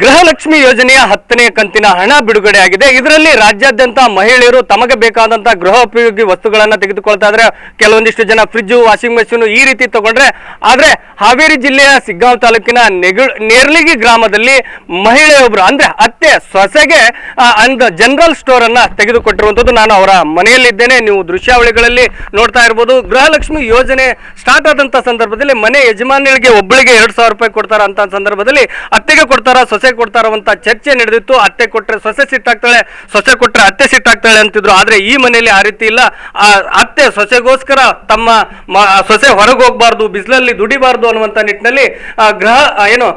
ಗೃಹಲಕ್ಷ್ಮಿ ಯೋಜನೆಯ ಹತ್ತನೇ ಕಂತಿನ ಹಣ ಬಿಡುಗಡೆ ಆಗಿದೆ ಇದರಲ್ಲಿ ರಾಜ್ಯಾದ್ಯಂತ ಮಹಿಳೆಯರು ತಮಗೆ ಬೇಕಾದಂತ ಗೃಹೋಪಯೋಗಿ ವಸ್ತುಗಳನ್ನ ತೆಗೆದುಕೊಳ್ತಾ ಇದ್ರೆ. ಕೆಲವೊಂದಿಷ್ಟು ಜನ ಫ್ರಿಡ್ಜ್ ವಾಷಿಂಗ್ ಮೆಷಿನ್ ಈ ರೀತಿ ತಗೊಂಡ್ರೆ, ಆದ್ರೆ ಹಾವೇರಿ ಜಿಲ್ಲೆಯ ಸಿಗ್ಗಾಂವ್ ತಾಲೂಕಿನ ನೇರ್ಲಿಗಿ ಗ್ರಾಮದಲ್ಲಿ ಮಹಿಳೆಯೊಬ್ರು, ಅಂದ್ರೆ ಅತ್ತೆ ಸೊಸೆಗೆ ಅಂದ ಜನರಲ್ ಸ್ಟೋರ್ ಅನ್ನ ತೆಗೆದುಕೊಟ್ಟಿರುವಂತದ್ದು ನಾನು ಅವರ ಮನೆಯಲ್ಲಿದ್ದೇನೆ. ನೀವು ದೃಶ್ಯಾವಳಿಗಳಲ್ಲಿ ನೋಡ್ತಾ ಇರ್ಬೋದು. ಗೃಹಲಕ್ಷ್ಮಿ ಯೋಜನೆ ಸ್ಟಾರ್ಟ್ ಆದಂತ ಸಂದರ್ಭದಲ್ಲಿ ಮನೆ ಯಜಮಾನಿಗಳಿಗೆ ಒಬ್ಬಳಿಗೆ ಎರಡ್ ರೂಪಾಯಿ ಕೊಡ್ತಾರ ಅಂತ ಸಂದರ್ಭದಲ್ಲಿ ಅತ್ತೆಗೆ ಕೊಡ್ತಾರ ಸೊಸೆ ಕೊಡ್ತಾರ ಅಂತ ಚರ್ಚೆ ನಡೆದಿತ್ತು, ಅತ್ತೆ ಕೊಟ್ಟರೆ ಸೊಸೆ ಸಿಟ್ಟಾಗ್ತಾಳೆ, ಸೊಸೆ ಕೊಟ್ಟರೆ ಅತ್ತೆ ಸಿಟ್ಟಾಗ್ತಾಳೆ ಅಂತಿದ್ರು. ಆದ್ರೆ ಈ ಮನೆಯಲ್ಲಿ ಆ ರೀತಿ ಇಲ್ಲ. ಅತ್ತೆ ಸೊಸೆಗೋಸ್ಕರ ತಮ್ಮ ಸೊಸೆ ಹೊರಗೆ ಹೋಗ್ಬಾರ್ದು, ಬಿಸಿಲಲ್ಲಿ ದುಡಿಬಾರ್ದು ಅನ್ನುವಂತ ನಿಟ್ಟಿನಲ್ಲಿ ಗೃಹ ಏನು,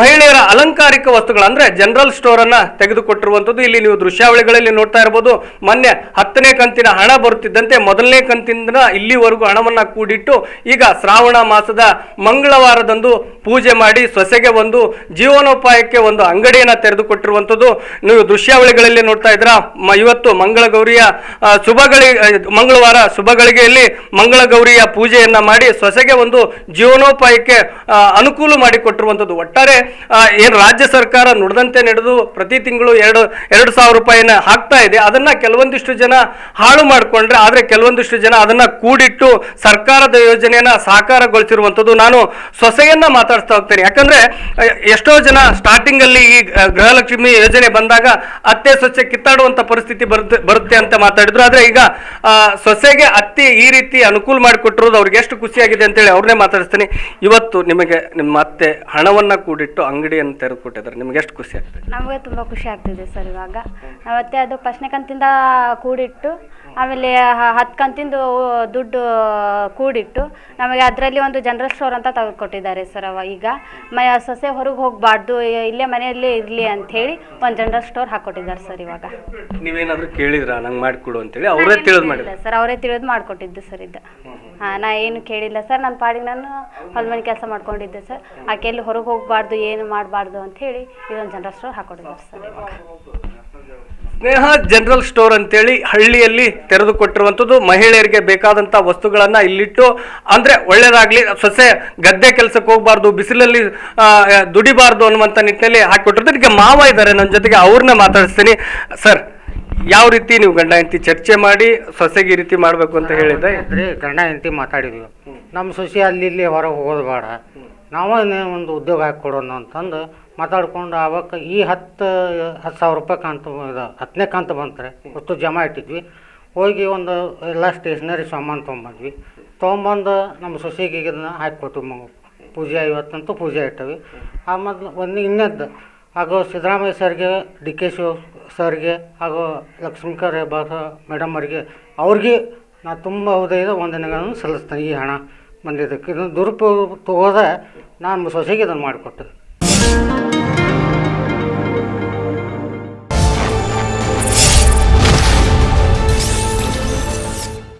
ಮಹಿಳೆಯರ ಅಲಂಕಾರಿಕ ವಸ್ತುಗಳು, ಅಂದ್ರೆ ಜನರಲ್ ಸ್ಟೋರ್ ಅನ್ನ ತೆಗೆದುಕೊಟ್ಟಿರುವಂತದ್ದು ಇಲ್ಲಿ ನೀವು ದೃಶ್ಯಾವಳಿಗಳಲ್ಲಿ ನೋಡ್ತಾ ಇರಬಹುದು ಮೊನ್ನೆ ಹತ್ತನೇ ಕಂತಿನ ಹಣ ಬರುತ್ತಿದ್ದಂತೆ ಮೊದಲನೇ ಕಂತಿನ ಇಲ್ಲಿವರೆಗೂ ಹಣವನ್ನ ಕೂಡಿಟ್ಟು, ಈಗ ಶ್ರಾವಣ ಮಾಸದ ಮಂಗಳವಾರದಂದು ಪೂಜೆ ಮಾಡಿ ಸೊಸೆಗೆ ಒಂದು ಜೀವನೋಪಾಯಕ್ಕೆ ಒಂದು ಅಂಗಡಿಯನ್ನು ತೆರೆದುಕೊಟ್ಟಿರುವಂತದ್ದು ನೀವು ದೃಶ್ಯಾವಳಿಗಳಲ್ಲಿ ನೋಡ್ತಾ ಇದ್ರ ಇವತ್ತು ಮಂಗಳ ಗೌರಿಯ ಶುಭಗಳಿ ಮಂಗಳವಾರ ಶುಭಗಳಿಗೆಯಲ್ಲಿ ಮಂಗಳ ಗೌರಿಯ ಪೂಜೆಯನ್ನ ಮಾಡಿ ಸೊಸೆಗೆ ಒಂದು ಜೀವನೋಪಾಯಕ್ಕೆ ಅನುಕೂಲ ಮಾಡಿಕೊಟ್ಟಿರುವಂಥದ್ದು. ಒಟ್ಟಾರೆ ಏನ್ ರಾಜ್ಯ ಸರ್ಕಾರ ನುಡಿದಂತೆ ನಡೆದು ಪ್ರತಿ ತಿಂಗಳು ಎರಡು ಎರಡು ಸಾವಿರ ರೂಪಾಯಿನ ಹಾಕ್ತಾ ಇದೆ. ಅದನ್ನ ಕೆಲವೊಂದಿಷ್ಟು ಜನ ಹಾಳು ಮಾಡಿಕೊಂಡ್ರೆ, ಆದರೆ ಕೆಲವೊಂದಿಷ್ಟು ಜನ ಅದನ್ನ ಕೂಡಿಟ್ಟು ಸರ್ಕಾರದ ಯೋಜನೆಯನ್ನ ಸಾಕಾರಗೊಳಿಸಿರುವಂಥದ್ದು. ನಾನು ಸೊಸೆಯನ್ನ ಮಾತಾಡ್ತಾ ಹೋಗ್ತೇನೆ. ಯಾಕಂದ್ರೆ, ಎಷ್ಟೋ ಜನ ಸ್ಟಾರ್ಟಿಂಗ್ ಅಲ್ಲಿ ಈ ಗೃಹಲಕ್ಷ್ಮಿ ಯೋಜನೆ ಬಂದಾಗ ಅತ್ತೆ ಸೊಸೆ ಕಿತ್ತಾಡುವಂತ ಪರಿಸ್ಥಿತಿ ಬರುತ್ತೆ ಬರುತ್ತೆ ಅಂತ ಮಾತಾಡಿದ್ರು. ಆದ್ರೆ ಈಗ ಸೊಸೆಗೆ ಅತ್ತೆ ಈ ರೀತಿ ಅನುಕೂಲ ಮಾಡಿಕೊಟ್ಟಿರೋದು ಅವ್ರಿಗೆ ಎಷ್ಟು ಖುಷಿಯಾಗಿದೆ ಅಂತೇಳಿ ಅವ್ರನ್ನೇ ಮಾತಾಡಿಸ್ತೀನಿ. ಇವತ್ತು ನಿಮಗೆ ನಿಮ್ಮ ಅತ್ತೆ ಹಣವನ್ನ ಕೂಡಿಟ್ಟು ಅಂಗಡಿಯನ್ನು ತೆರೆದುಕೊಟ್ಟಿದ್ದಾರೆ. ನಿಮ್ಗೆ ಎಷ್ಟು ಖುಷಿ ಆಗ್ತದೆ? ನಮಗೆ ತುಂಬಾ ಖುಷಿ ಆಗ್ತಿದೆ ಸರ್ ಇವಾಗ. ಮತ್ತೆ ಅದು ಫಸ್ಟ್ನೇ ಕಂತಿಂದ ಕೂಡಿಟ್ಟು, ಆಮೇಲೆ ಹತ್ತು ಕಂತಿಂದು ದುಡ್ಡು ಕೂಡಿಟ್ಟು, ನಮಗೆ ಅದರಲ್ಲಿ ಒಂದು ಜನರಲ್ ಸ್ಟೋರ್ ಅಂತ ತೆಗೆದುಕೊಟ್ಟಿದ್ದಾರೆ ಸರ್ ಅವ ಈಗ. ಮ, ಸೊಸೆ ಹೊರಗೆ ಹೋಗಬಾರ್ದು, ಇಲ್ಲೇ ಮನೆಯಲ್ಲೇ ಇರಲಿ ಹೇಳಿ ಒಂದು ಜನರಲ್ ಸ್ಟೋರ್ ಹಾಕ್ಕೊಟ್ಟಿದ್ದಾರೆ ಸರ್ ಇವಾಗ. ನೀವೇನಾದ್ರೂ ಕೇಳಿದ್ರ? ನಂಗೆ ಮಾಡಿಕೊಡು ಅಂತೇಳಿ ಅವರೇ ತಿಳಿದು ಮಾಡಿದ್ರು. ಸರ್ ಅವರೇ ತಿಳಿದು ಮಾಡಿಕೊಟ್ಟಿದ್ದು ಸರ್ ಇದು. ಹಾಂ ನಾ ಏನು ಕೇಳಿಲ್ಲ ಸರ್ ನನ್ನ ಪಾಡಿಗೆ ನಾನು ಹೊಲ್ಮನೆ ಕೆಲಸ ಮಾಡ್ಕೊಂಡಿದ್ದೆ ಸರ್. ಆಕೆ ಎಲ್ಲಿ ಹೊರಗೆ ಹೋಗಬಾರ್ದು ಏನು ಮಾಡಬಾರ್ದು ಹೇಳಿ ಇದೊಂದು ಜನರಲ್ ಸ್ಟೋರ್ ಹಾಕ್ಕೊಟ್ಟಿದ್ದಾರೆ ಸರ್ ಇವಾಗ. ಸ್ನೇಹ ಜನರಲ್ ಸ್ಟೋರ್ ಅಂತೇಳಿ ಹಳ್ಳಿಯಲ್ಲಿ ತೆರೆದುಕೊಟ್ಟಿರುವಂಥದ್ದು. ಮಹಿಳೆಯರಿಗೆ ಬೇಕಾದಂಥ ವಸ್ತುಗಳನ್ನು ಇಲ್ಲಿಟ್ಟು ಅಂದ್ರೆ ಒಳ್ಳೆಯದಾಗಲಿ ಸೊಸೆ ಗದ್ದೆ ಕೆಲಸಕ್ಕೆ ಹೋಗ್ಬಾರ್ದು ಬಿಸಿಲಲ್ಲಿ ದುಡಿಬಾರ್ದು ಅನ್ನುವಂಥ ನಿಟ್ಟಿನಲ್ಲಿ ಹಾಕಿಕೊಟ್ಟಿರ್ತಾರೆ ಈಗ ಮಾವ ಇದ್ದಾರೆ ನನ್ನ ಜೊತೆಗೆ ಅವ್ರನ್ನ ಮಾತಾಡಿಸ್ತೀನಿ. ಸರ್ ಯಾವ ರೀತಿ ನೀವು ಗಂಡ ಹೆಂಡತಿ ಚರ್ಚೆ ಮಾಡಿ ಸೊಸೆಗೆ ಈ ರೀತಿ ಮಾಡಬೇಕು ಅಂತ ಹೇಳಿದ್ರೆ? ಗಂಡ ಹೆಂಡತಿ ಮಾತಾಡಿದ್ವಿ. ನಮ್ಮ ಸೊಸೆ ಅಲ್ಲಿ ಇಲ್ಲಿ ಹೊರಗೆ ಹೋಗೋದು ಬೇಡ. ನಾವೇ ಒಂದು ಉದ್ಯೋಗ ಹಾಕಿ ಕೊಡೋಣ ಅಂತಂದು ಮಾತಾಡ್ಕೊಂಡು ಆವಾಗ ಈ ಹತ್ತು ಹತ್ತು ಸಾವಿರ ರೂಪಾಯಿ ಕಂತು ಇದು ಹತ್ತನೇ ಕಂತು ಬಂತ್ರೆ ಅಷ್ಟು ಜಮಾ ಇಟ್ಟಿದ್ವಿ. ಹೋಗಿ ಒಂದು ಎಲ್ಲ ಸ್ಟೇಷ್ನರಿ ಸಾಮಾನು ತೊಗೊಂಬಂದ್ವಿ. ತೊಗೊಂಬಂದು ನಮ್ಮ ಸೊಸೆಗೆ ಇದನ್ನ ಹಾಕಿ ಮಗು. ಪೂಜೆ ಇವತ್ತಂತೂ ಪೂಜೆ ಇಟ್ಟವಿ. ಆಮೇಲೆ ಒಂದು ಇನ್ನದ್ದು, ಹಾಗೂ ಸಿದ್ದರಾಮಯ್ಯ ಸರ್ಗೆ, ಡಿ ಕೆ ಶಿವ ಸರ್ಗೆ, ಹಾಗೂ ಲಕ್ಷ್ಮೀಕರ್ ಹೆಬ್ಬಾರ್ ಮೇಡಮ್ ಅವರಿಗೆ, ಅವ್ರಿಗೆ ನಾ ತುಂಬ ಹೃದಯದ ವಂದನೆಗಳನ್ನು ಸಲ್ಲಿಸ್ತೇನೆ. ಈ ಹಣ ಬಂದಿದ್ದಕ್ಕೆ. ಇದನ್ನು ದುರುಪಯೋಗ ತಗೋದೆ ನಾನು ಸೊಸೆಗೆ ಇದನ್ನು ಮಾಡಿಕೊಟ್ಟೆ